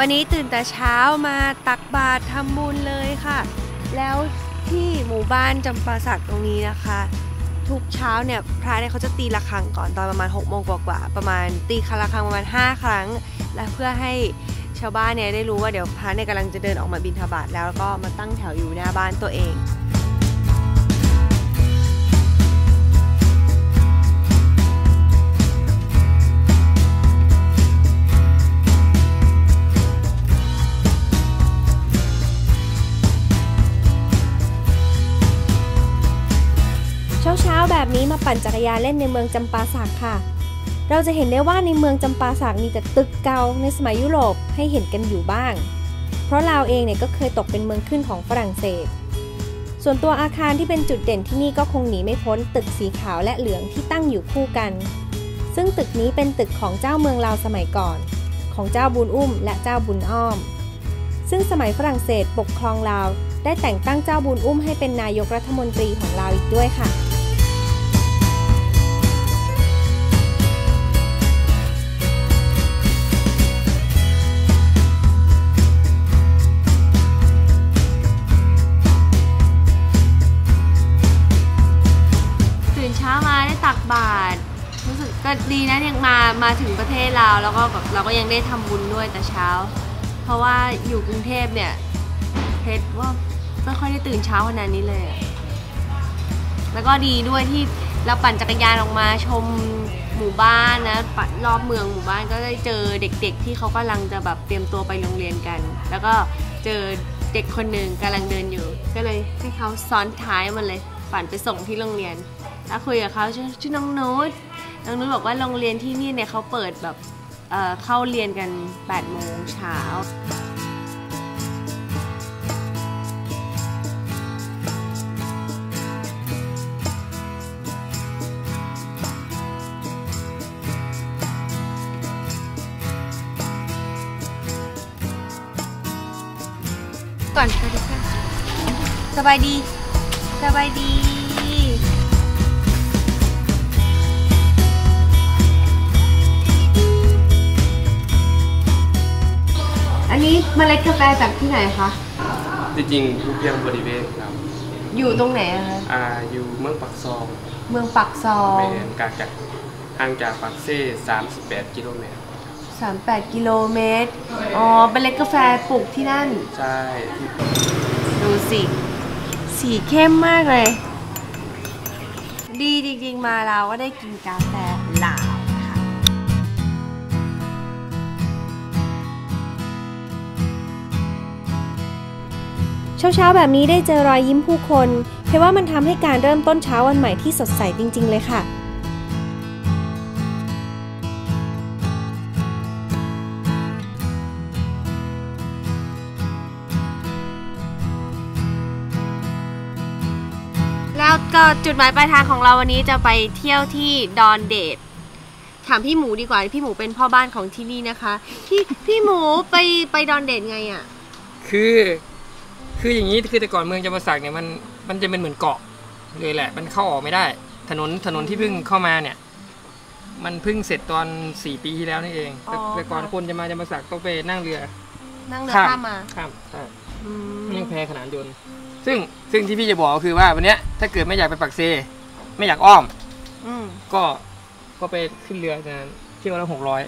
วันนี้ตื่นแต่เช้ามาตักบาตรทำบุญเลยค่ะ แล้วที่หมู่บ้านจำปาสักตรงนี้นะคะ ทุกเช้าเนี่ยพระเนี่ยเขาจะตีระฆังก่อนตอนประมาณ6กโมงกว่าๆประมาณตีคระฆังประมาณ 5 ครั้ง และเพื่อให้ชาวบ้านเนี่ยได้รู้ว่าเดี๋ยวพระเนี่ยกำลังจะเดินออกมาบินทบาทแล้วก็มาตั้งแถวอยู่หน้าบ้านตัวเอง รยานเล่นในเมืองจำปาสักค่ะ เราจะเห็นได้ว่าในเมืองจำปาสักมีแต่ตึกเก่าในสมัยยุโรปให้เห็นกันอยู่บ้าง เพราะลาวเองเนี่ยก็เคยตกเป็นเมืองขึ้นของฝรั่งเศส ส่วนตัวอาคารที่เป็นจุดเด่นที่นี่ก็คงหนีไม่พ้นตึกสีขาวและเหลืองที่ตั้งอยู่คู่กัน ซึ่งตึกนี้เป็นตึกของเจ้าเมืองลาวสมัยก่อน ของเจ้าบุญอุ้ม และเจ้าบุญอ้อม ซึ่งสมัยฝรั่งเศสปกครองลาวได้แต่งตั้งเจ้าบุญอุ้มให้เป็นนายกรัฐมนตรีของลาวอีกด้วยค่ะ ตักบาตรรู้สึกก็ดีนะยังมามาถึงประเทศเราแล้วก็แบบเราก็ยังได้ทำบุญด้วยแต่เช้า เพราะว่าอยู่กรุงเทพเนี่ยเพชรว่าไม่ค่อยได้ตื่นเช้าขนาดนี้เลยอะแล้วก็ดีด้วยที่เราปั่นจักรยานออกมาชมหมู่บ้านนะปั่นรอบเมืองหมู่บ้านก็ได้เจอเด็กๆ ที่เขากำลังจะแบบเตรียมตัวไปโรงเรียนกัน แล้วก็เจอเด็กคนหนึ่งกำลังเดินอยู่ ก็เลยให้เขาซ้อนท้ายมันเลย ปั่นไปส่งที่โรงเรียน แล้วคุยกับเขาชื่อชื่อน้องนุชน้องนุชบอกว่าโรงเรียนที่นี่เนี่ยเขาเปิดแบบเอ่อเข้าเรียนกัน8โมงเช้าก่อนสวัสดีค่ะสบายดี สบายดี เมล็ดกาแฟจากที่ไหนคะ จริงๆทุกเพียงบริเวณครับ อยู่ตรงไหนอะคะอ่าอยู่เมืองปักซองเมืองปักซอเมงนกาจากห่างจากปักเซ่38 กิโลเมตร 38 กิโลเมตร อ๋อเป็นเมล็ดกาแฟปลูกที่นั่น ใช่ ดูสิ สีเข้มมากเลย ดีจริงๆมาเราก็ได้กินกาแฟลา เช้าเช้าๆ แบบนี้ได้เจอรอยยิ้มผู้คนเพราะว่ามันทำให้การเริ่มต้นเช้าวันใหม่ที่สดใสจริง ๆ เลยค่ะแล้วก็จุดหมายปลายทางของเราวันนี้จะไปเที่ยวที่ดอนเดดถามพี่หมูดีกว่าพี่หมูเป็นพ่อบ้านของที่นี่นะคะ พี่พี่หมูไปไปดอนเดดไงอะ่ะ คือ คืออย่างนี้คือแต่ก่อนเมืองจำปาสักเนี่ยมันมันจะเป็นเหมือนเกาะเลยแหละ มันเข้าออกไม่ได้ ถนนถนนที่เพิ่งเข้ามาเนี่ย มันเพิ่งเสร็จตอนสี่ปีที่แล้วนี่เองแต่อ๋อ แต่ก่อนค่ะคนจะมาจำปาสักต้องไปนั่งเรือนั่งเรือข้ามข้ามมาข้ามใช่อืม นั่งแพขนานยนต์ ซึ่งซึ่งที่พี่จะบอกก็คือว่าวันเนี้ยถ้าเกิดไม่อยากไปปักเซ ไม่อยากอ้อม อืม ก็ก็ไปขึ้นเรือนะเที่ยวละหกร้อย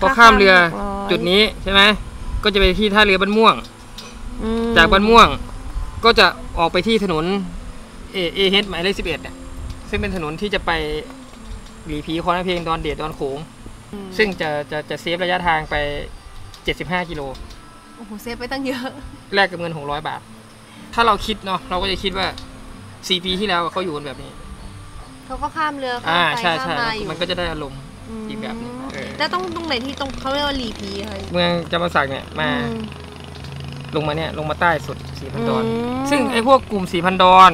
พอค่าข้ามเรือข้าม600จุดนี้ใช่ไหมก็จะไปที่ท่าเรือบ้านม่วง อืมจากบ้านม่วงก็จะออกไปที่ถนนเอเอเฮดหมายเลขสิบเอ็ดเนี่ยซึ่งเป็นถนนที่จะไปหลีผีคอนเพลงดอนเดดดอนโขง อืมซึ่งจะจะจะเซฟระยะทางไป 75 กิโล โอ้โหเซฟไปตั้งเยอะ แลกกับเงิน 600 บาท ถ้าเราคิดเนาะเราก็จะคิดว่า 4 ปีที่แล้วเขาอยู่กันแบบนี้ เขาก็ข้ามเรือข้าอ่ามไปใช่ข้ามใช่มาอยู่มันก็จะได้อารมณ์อีกแบบหนึงเออ แล้วต้องตรงไหนที่ตรงเขาเรียกว่าลีพีอะไรเมืองจำปาสักเนี่ยมาอืม ลงมาเนี่ยลงมาใต้สุด4,000ดอนอืมซึ่งไอ้พวกกลุ่ม4,000ดอน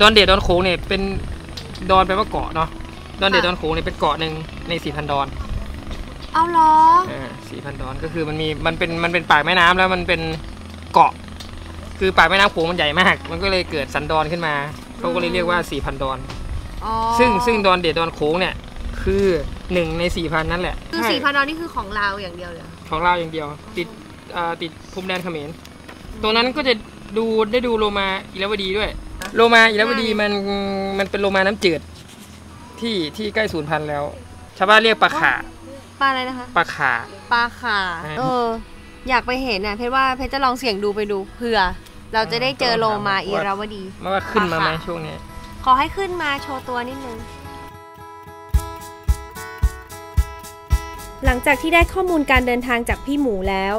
ดอนเดดดอนโขงเนี่ยเป็นดอนแปลว่าเกาะเนาะดอนเดดดอนโขงเนี่ยเป็นเกาะหนึ่งใน4,000ดอน เอาเหรออ่า4,000ดอนก็คือมันมีมันเป็นมันเป็นปากแม่น้ำแล้วมันเป็นเกาะ คือปากแม่น้ำโขงมันใหญ่มาก มันก็เลยเกิดสันดอนขึ้นมาเขาก็เลยเรียกว่า4,000ดอนอ๋อซึ่งซึ่งดอนเดดดอนโขงเนี่ยคือหนึ่งใน4,000นั่นแหละ คือสี่พันดอลนี่คือของเราอย่างเดียวเลยเหรอของเราวอย่างเดียว ติดอ่า ติดพรมแดนเขมรตรงนั้นก็จะดูได้ดูโลมาอิรวดีด้วย โลมาอิรวดีมันมันเป็นโลมาน้ำจืดที่ที่ใกล้สูญพันธุ์แล้ว ชาวบ้านเรียกปลาขาปลาอะไรนะคะปลาขาปลาขาอ่าเออ อยากไปเห็นอะเพชรว่าเพชรจะลองเสี่ยงดูไปดูเผื่อ เราจะได้เจอโลมาอีราวดีไม่ว่าขึ้นมาไหมปลาขาช่วงนี้ขอให้ขึ้นมาโชว์ตัวนิดนึงหลังจากที่ได้ข้อมูลการเดินทางจากพี่หมูแล้ว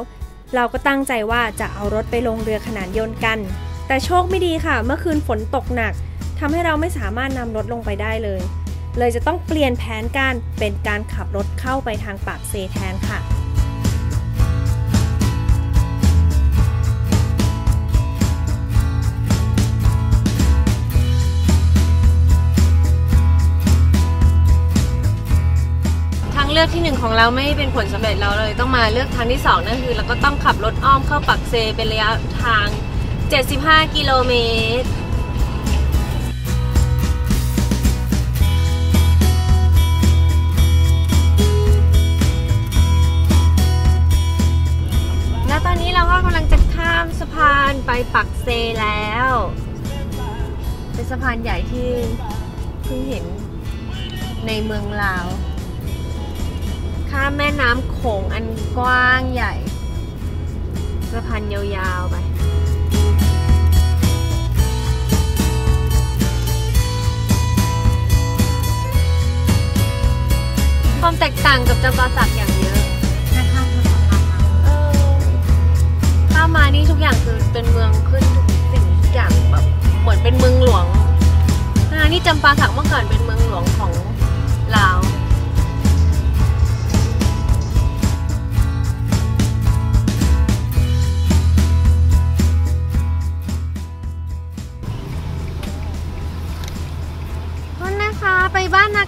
เราก็ตั้งใจว่าจะเอารถไปลงเรือขนานยนต์กัน แต่โชคไม่ดีค่ะ เมื่อคืนฝนตกหนักทำให้เราไม่สามารถนำรถลงไปได้เลย เลยจะต้องเปลี่ยนแผนการเป็นการขับรถเข้าไปทางปากเซแทนค่ะ เลือกที่หนึ่งของเราไม่เป็นผลสำเร็จเราเลยต้องมาเลือกทางที่สองนั่นคือเราก็ต้องขับรถอ้อมเข้าปักเซเป็นระยะทาง 75 กิโลเมตรแล้วตอนนี้เราก็กำลังจะข้ามสะพานไปปักเซแล้ว เป็นสะพานใหญ่ที่เพิ่งเห็นในเมืองลาว ข้ามแม่น้ำโขงอันกว้างใหญ่สะพานยาวๆไปความแตกต่างกับจำปาสักอย่างเยอะเออข้ามานี่ทุกอย่างคือเป็นเมืองขึ้นทุกสิ่งทุกอย่างแบบเหมือนเป็นเมืองหลวงทั้งๆที่จำปาสักเมื่อก่อนเป็นเมืองหลวงของลาว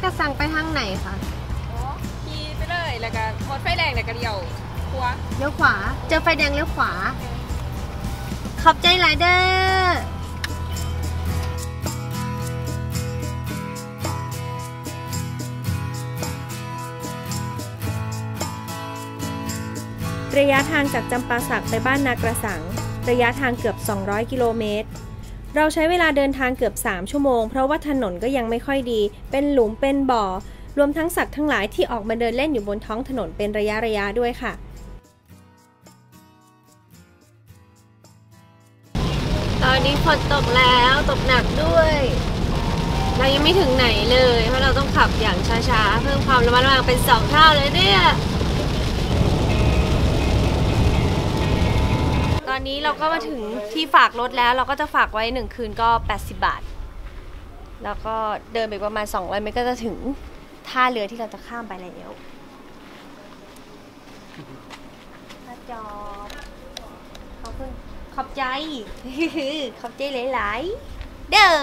ไปบ้านนากระสังไปทางไหนคะขี่ไปเลยแล้วก็หมดไฟแดงแล้วก็เดียวครัวเลี้ยวขวา เจอไฟแดงเลี้ยวขวา ขอบใจหลายเด้อระยะทางจากจำปาสักไปบ้านนากระสัง ระยะทางเกือบ 200 กิโลเมตร เราใช้เวลาเดินทางเกือบ 3 ชั่วโมง เพราะว่าถนนก็ยังไม่ค่อยดี เป็นหลุมเป็นบ่อ รวมทั้งสัตว์ทั้งหลายที่ออกมาเดินเล่นอยู่บนท้องถนนเป็นระยะระยะด้วยค่ะ ตอนนี้ฝนตกแล้วตกหนักด้วย เรายังไม่ถึงไหนเลย เพราะเราต้องขับอย่างช้าๆ เพิ่มความระมัดระวังเป็นสองเท่าเลยเนี่ย นี้เราก็มาถึงที่ฝากรถแล้ว เราก็จะฝากไว้หนึ่งคืนก็ 80 บาท แล้วก็เดินไปประมาณ 200เมตรก็จะถึงท่าเรือที่เราจะข้ามไปแล้วท่าจอบขอบคุณขอบใจ ขอบใจหลาย ๆ เด้อ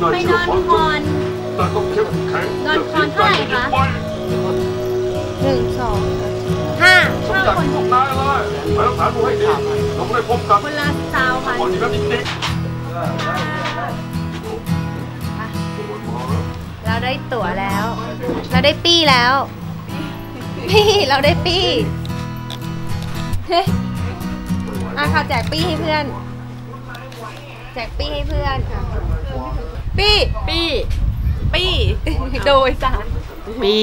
ไปไปนอนคอนแต่ต้องเข้มแข็งนอนคอนเท่าไหร่คะ หนึ่งสองห้าสมห้าจัดคนทุกนายเลยไปรักษาดูให้ดีเราไม่ได้พบกันคนละสาวพันก่อนที่จะจริงเราได้ตั๋วแล้ว เราได้ปี้แล้ว ปี้เราได้ปี้เฮ้ยอะค่ะแจกปี้ให้เพื่อน แจกปี้ให้เพื่อน ปี้ปี้ปี้โดยสารปี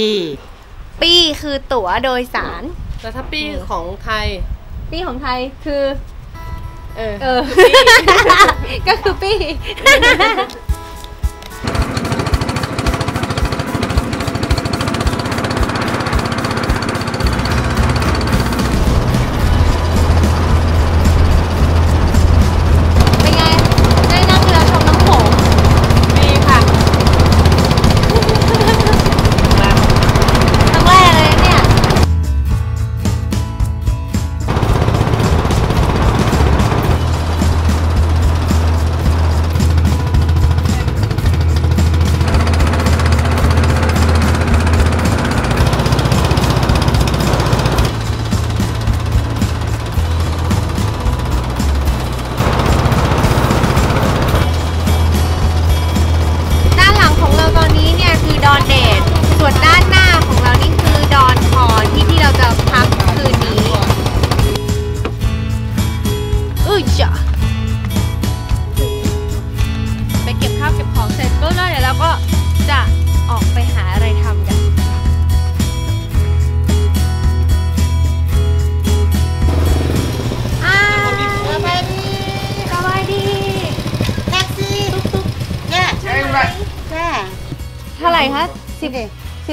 ปี้คือตั๋วโดยสารแต่ถ้าปีของไทย ปี้ของไทยคือ เออเออก็คือปี้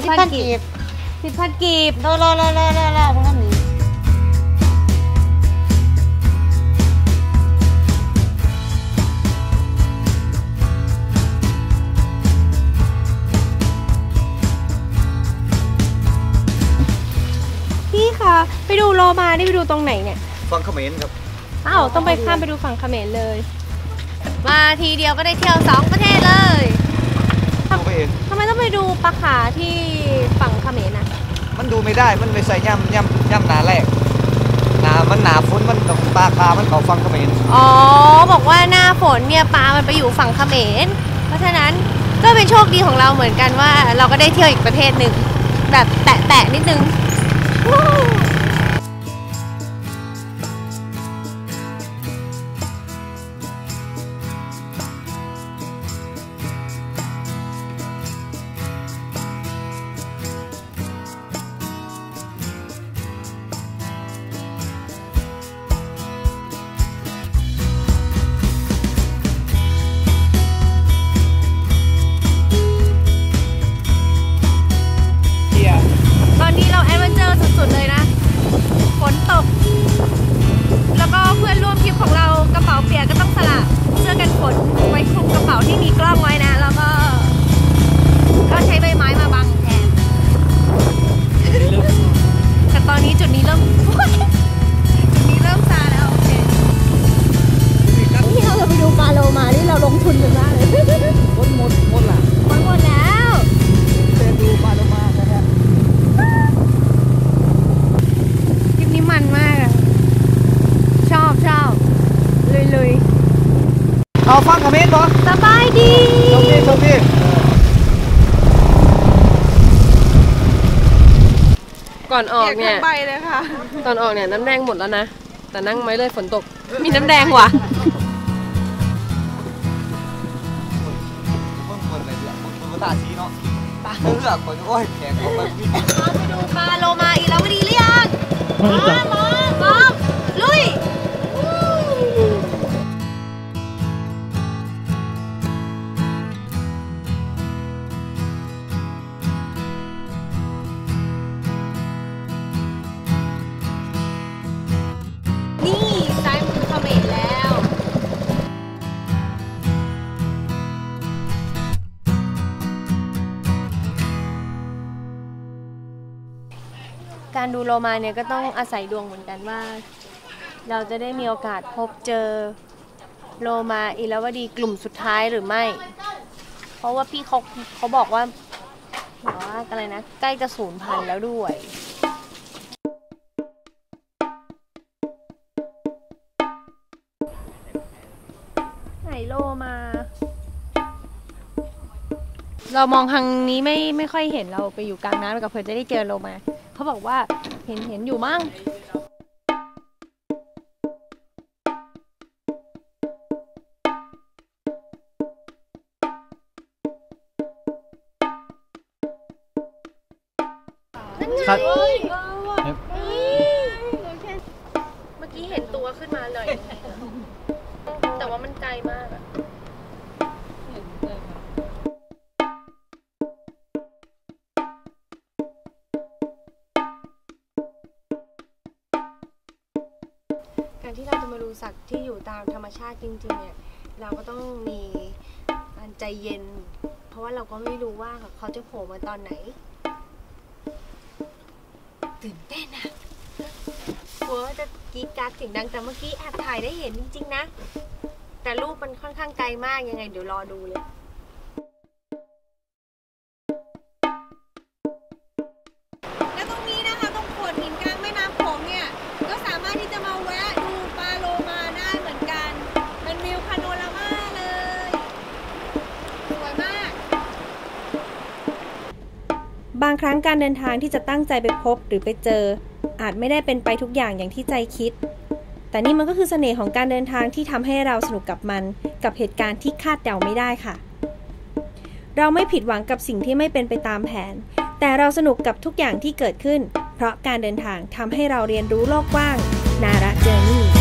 สิบพันกีกีบสิบพันกีบโลโลโลโลโลโลพวกนั้นนี่พี่คะไปดูโลมาได้ไปดูตรงไหนเนี่ยฟังเขมรครับอ้าวต้องไปข้ามไปดูฝั่งเขมรเลย มาทีเดียวก็ได้เที่ยวสองประเทศเลย ดูไปเองทำไมต้องไปดูปลาขาที่ฝั่งเขมรนะมันดูไม่ได้มันไม่ใส่ย่ำย่ำย่ำหนาแรกหนามันหนาฝนมันตกปลาคามันเขาฟังเขมรอ๋อบอกว่าหน้าฝนเนี่ยปลามันไปอยู่ฝั่งเขมร เพราะฉะนั้นก็เป็นโชคดีของเราเหมือนกันว่า เราก็ได้เที่ยวอีกประเทศหนึ่งแบบแตะๆนิดนึง ตก แล้วก็เพื่อนร่วมทริปของเรากระเป๋าเปียกก็ต้องสละเสื้อกันฝนไว้คลุมกระเป๋าที่มีกล้องไว้นะ แล้วก็ ก็ใช้ใบไม้มาบังแทน แต่ตอนนี้จุดนี้เริ่ม จุดนี้เริ่มซาแล้วโอเคที่เราจะไปดูปลาโลมานี่เราลงทุนกันมากเลยฝนหมดหมดละมันหมดแล้ว เดินดูปลาโลมานะฮะ ทริปนี้มันมากอะชอบชอบลุยลุย เอาฟังเขมรบ่ ๆสบายดี โชคดีโชคดี ก่ อนออกเนี่ยใบเลยค่ะ ตอนออกเนี่ยน้ำแดงหมดแล้วนะ แต่นั่งไม่เลยฝนตก มีน้ำแดงว่ะเบิ่งเบิ่งเลยเดี๋ยวเบิ่งเบิ่งภาษาชีเนาะเลือกคนโอ้ยแขกเขาไปวิ่งไปดูปลาโลมาอีกแล้ววันดีหรือยัง การดูโลมาเนี่ยก็ต้องอาศัยดวงเหมือนกันว่า เราจะได้มีโอกาสพบเจอโลมาอิรวดีกลุ่มสุดท้ายหรือไม่ เพราะว่าพี่เขาเขาบอกว่าบอกว่าอะไรนะ ใกล้จะสูญพันธุ์แล้วด้วยไหนโลมา เรามองทางนี้ไม่ไม่ค่อยเห็นเราไปอยู่กลางน้ำกับเพื่อนจะได้เจอโลมา เขาบอกว่าเห็นเห็นอยู่มั้ง การที่เราจะมาดูสัตว์ที่อยู่ตามธรรมชาติจริงๆเนี่ยเราก็ต้องมีการใจเย็น เพราะว่าเราก็ไม่รู้ว่าเขาจะโผล่มาตอนไหน ตื่นเต้นอะกลัวจะกีดการ์ดเสียงดังแต่เมื่อกี้แอบถ่ายได้เห็นจริง ๆ นะ แต่รูปมันค่อนข้างไกลมากยังไง เดี๋ยวรอดูเลย บางครั้งการเดินทางที่จะตั้งใจไปพบหรือไปเจอ อาจไม่ได้เป็นไปทุกอย่างอย่างที่ใจคิด แต่นี่มันก็คือเสน่ห์ของการเดินทางที่ทำให้เราสนุกกับมัน กับเหตุการณ์ที่คาดเดาไม่ได้ค่ะ เราไม่ผิดหวังกับสิ่งที่ไม่เป็นไปตามแผน แต่เราสนุกกับทุกอย่างที่เกิดขึ้น เพราะการเดินทางทำให้เราเรียนรู้โลกกว้าง นาระเจอร์นี่